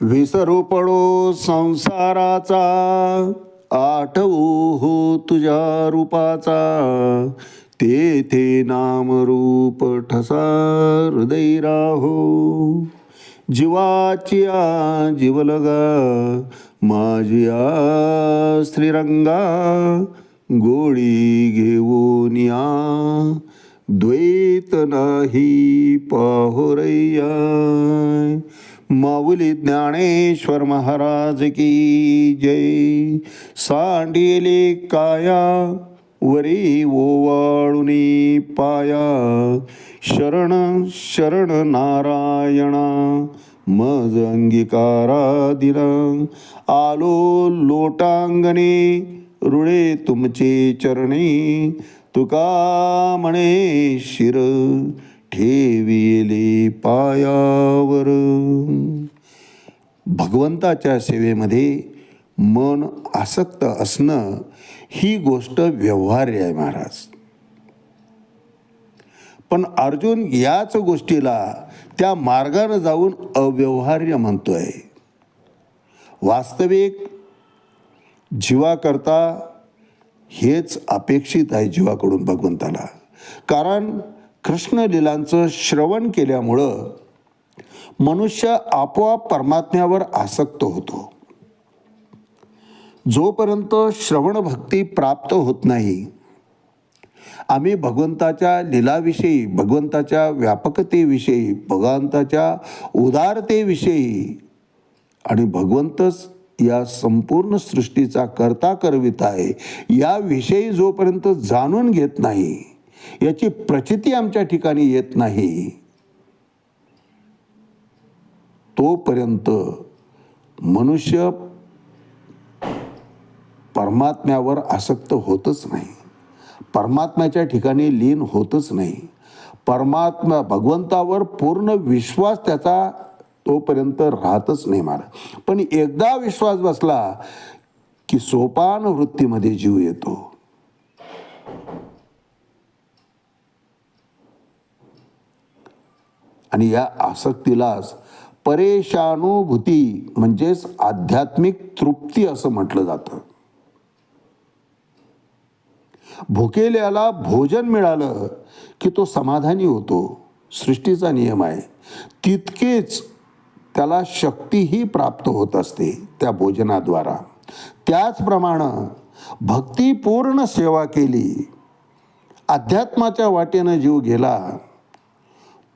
विसरू पडो संसाराचा आठवू हो तुझ्या रूपाचा. तेथे नाम रूप ठसा हृदय राहो. जीवाचिया आ जीवलगा माझी आ श्रीरंगा गोळी घेऊन या. द्वैत नाही पाहोरय्या माऊली ज्ञानेश्वर महाराज की जय. सांडिले काया वरी ओवाळुनी पाया. शरण शरण नारायणा मज अंगीकारा दिला. आलो लोटांगणे रुळे तुमचे चरणे. तुका म्हणे शिर ठेविले पायावर. भगवंताच्या सेवेमध्ये मन आसक्त असणं ही गोष्ट व्यवहार्य आहे महाराज. पण अर्जुन याच गोष्टीला त्या मार्गानं जाऊन अव्यवहार्य म्हणतोय. वास्तविक जीवाकरता हेच अपेक्षित आहे जीवाकडून भगवंताला. कारण कृष्णलीलांचं श्रवण केल्यामुळं मनुष्य आपोआप परमात्म्यावर आसक्त होतो. जोपर्यंत श्रवण भक्ती प्राप्त होत नाही आम्ही भगवंताच्या लीलाविषयी भगवंताच्या व्यापकतेविषयी भगवंताच्या उदारतेविषयी आणि भगवंतच या संपूर्ण सृष्टीचा करता करवित आहे याविषयी जोपर्यंत जाणून घेत नाही याची प्रचिती आमच्या ठिकाणी येत नाही. तोपर्यंत मनुष्य परमात्म्यावर आसक्त होतच नाही. परमात्म्याच्या ठिकाणी लीन होतच नाही. परमात्मा भगवंतावर पूर्ण विश्वास त्याचा तोपर्यंत राहतच नाही महाराज पण एकदा विश्वास बसला की सोपान वृत्तीमध्ये जीव येतो. आणि या आसक्तीलाच परेशानुभूती म्हणजेच आध्यात्मिक तृप्ती असं म्हटलं जातं. भुकेल्याला भोजन मिळालं की तो समाधानी होतो. सृष्टीचा नियम आहे. तितकेच त्याला शक्तीही प्राप्त होत असते त्या भोजनाद्वारा. त्याचप्रमाणे भक्तिपूर्ण सेवा केली. अध्यात्माच्या वाटेनं जीव गेला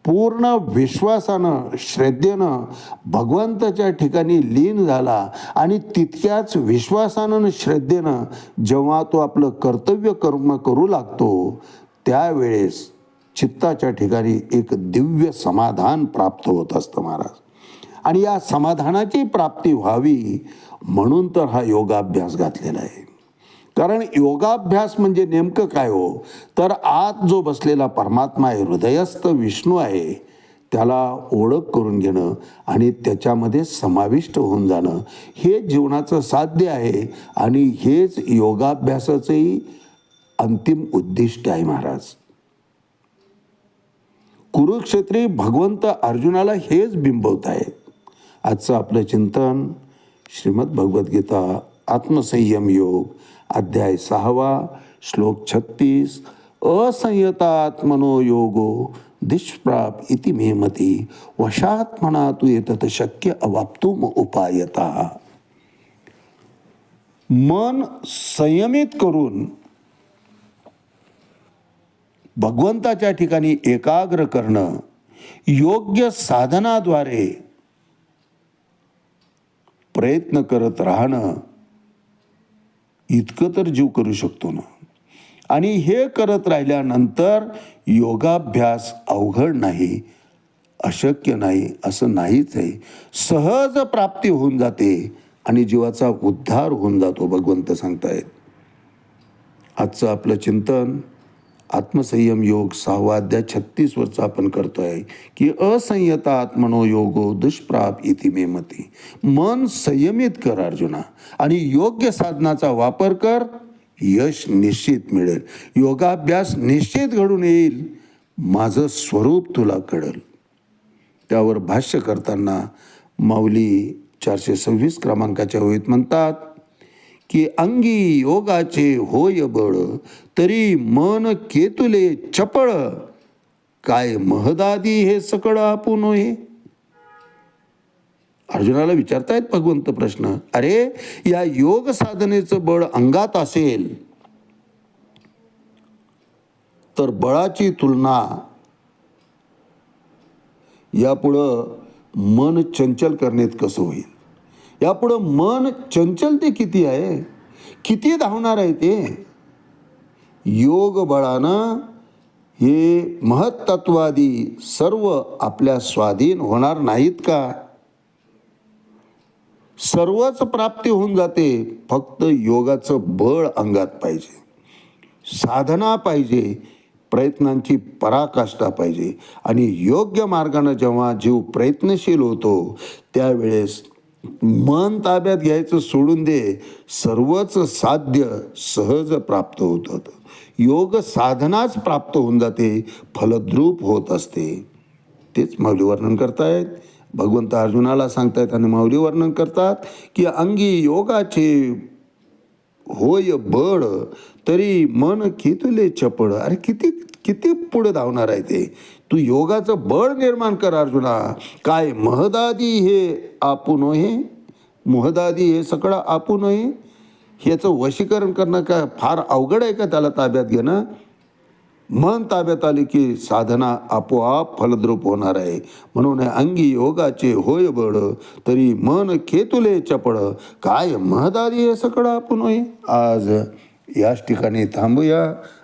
पूर्ण विश्वासानं श्रद्धेनं भगवंताच्या ठिकाणी लीन झाला आणि तितक्याच विश्वासानं आणि श्रद्धेनं जेव्हा तो आपलं कर्तव्य कर्म करू लागतो त्यावेळेस चित्ताच्या ठिकाणी एक दिव्य समाधान प्राप्त होत असतं महाराज. आणि या समाधानाची प्राप्ती व्हावी म्हणून तर हा योगाभ्यास घातलेला आहे. कारण योगाभ्यास म्हणजे नेमकं काय हो? तर आत जो बसलेला परमात्मा आहे हृदयस्थ विष्णू आहे त्याला ओळख करून घेणं आणि त्याच्यामध्ये समाविष्ट होऊन जाणं हे जीवनाचं साध्य आहे आणि हेच योगाभ्यासाचंही अंतिम उद्दिष्ट आहे महाराज. कुरुक्षेत्री भगवंत अर्जुनाला हेच बिंबवत आहेत आजचं आपलं चिंतन श्रीमद भगवद्गीता आत्मसंयम योग. अध्याय सहावा श्लोक छत्तीस असंयतात्मनो योगो दिष्प्राप इति मे मती. वशात तू येतत शक्य अवाप्तुम उपायता. मन संयमित करून भगवंताच्या ठिकाणी एकाग्र करणं योग्य साधनाद्वारे प्रयत्न करत राहणं इतकं तर जीव करू शकतो ना. आणि हे करत राहिल्यानंतर योगाभ्यास अवघड नाही अशक्य नाही असं नाहीच आहे. सहज प्राप्ती होऊन जाते आणि जीवाचा उद्धार होऊन जातो भगवंत सांगतायत. आजचं आपलं चिंतन आत्मसंयम योग सहावा अध्याय छत्तीसवरचा आपण करतोय की असंयता आत्मनोयोगो दुष्प्राप इति मे मती. मन संयमित कर अर्जुना आणि योग्य साधनाचा वापर कर यश निश्चित मिळेल. योगाभ्यास निश्चित घडून येईल माझं स्वरूप तुला कळेल. त्यावर भाष्य करताना माऊली चारशे सव्वीस क्रमांकाच्या ओळीत म्हणतात की अंगी योगाचे होय बळ तरी मन केतुले चपळ. काय महदादी हे सकळ आपण हे अर्जुनाला विचारतायत भगवंत प्रश्न अरे या योग साधनेचं बळ अंगात असेल तर बळाची तुलना यापुढं मन चंचल करण्यात कसं होईल? यापुढं मन चंचल ते किती आहे? किती धावणार आहे ते? योग बळानं हे महत्त्वादी सर्व आपल्या स्वाधीन होणार नाहीत का? सर्वच प्राप्ती होऊन जाते फक्त योगाचं बळ अंगात पाहिजे. साधना पाहिजे प्रयत्नांची पराकाष्ठा पाहिजे. आणि योग्य मार्गानं जेव्हा जीव प्रयत्नशील होतो त्यावेळेस मन ताब्यात घ्यायचं सोडून दे सर्वच साध्य सहज प्राप्त होतं योग साधनाच प्राप्त होऊन जाते फलद्रूप होत असते. तेच माऊली वर्णन करतायत. भगवंत अर्जुनाला सांगतायत आणि माऊली वर्णन करतात की अंगी योगाचे होय बळ तरी मन कितुले चपळ. अरे किती किती पुढे धावणार आहे ते? तू योगाचं बळ निर्माण कर अर्जुना. काय महदादी हे आपण हे महदादी हे सगळं आपण हे ह्याचं वशीकरण करणं काय फार अवघड आहे का त्याला ताब्यात घेणं? मन ताब्यात आले की साधना आपोआप फलद्रूप होणार आहे. म्हणून अंगी योगाचे होय बळ तरी मन खेतुले चपळ. काय महदारी हे सगळं आपण होय आज याच ठिकाणी थांबूया.